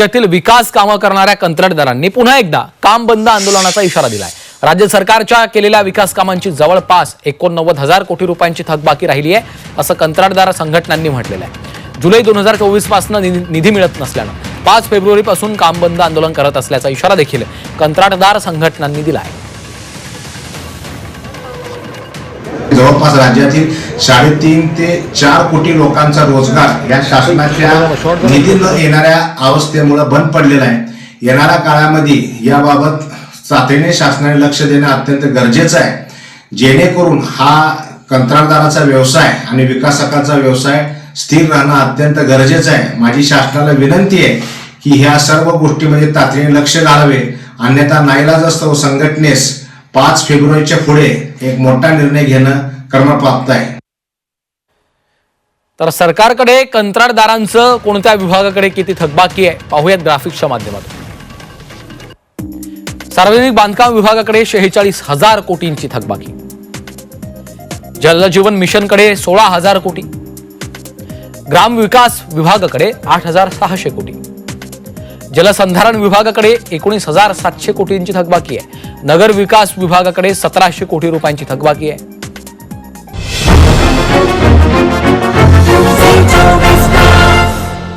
राज्यातील विकास कामं करणाऱ्या कंत्राटदारांनी पुन्हा एकदा काम बंद आंदोलनाचा इशारा दिलाय. राज्य सरकारच्या केलेल्या विकास कामांची जवळपास एकोणनव्वद हजार कोटी रुपयांची थकबाकी राहिली आहे असं कंत्राटदार संघटनांनी म्हटलेलं आहे. जुलै दोन हजार चोवीसपासून निधी मिळत नसल्यानं पाच फेब्रुवारीपासून काम बंद आंदोलन करत असल्याचा इशारा देखील कंत्राटदार संघटनांनी दिला आहे जवळपास राज्यातील साडेतीन ते चार कोटी लोकांचा रोजगार या शासनाच्या निधी न येणाऱ्या अवस्थेमुळे बंद पडलेला आहे. येणाऱ्या काळामध्ये याबाबत तातडीने शासनाने लक्ष देणं अत्यंत गरजेचं आहे. जेणेकरून हा कंत्राटदाराचा व्यवसाय आणि विकासकाचा व्यवसाय स्थिर राहणं अत्यंत गरजेचं आहे. माझी शासनाला विनंती आहे की ह्या सर्व गोष्टीमध्ये तातडीने लक्ष घालावे. अन्यथा नाईलाज असतो संघटनेस पाच फेब्रुवारीच्या पुढे एक मोठा निर्णय घेणं क्रमप्राप्त आहे. तर सरकारकडे कंत्राटदारांचं कोणत्या विभागाकडे किती थकबाकी आहे पाहूयात ग्राफिक्सच्या माध्यमातून. सार्वजनिक बांधकाम विभागाकडे शेहेचाळीस हजार कोटींची थकबाकी. जलजीवन मिशनकडे सोळा हजार कोटी. ग्रामविकास विभागाकडे आठ हजार सहाशे कोटी. जलसंधारण विभागाकडे एकोणीस हजार सातशे कोटींची थकबाकी आहे. नगर विकास विभागाकडे सतराशे कोटी रुपयांची थकबाकी आहे.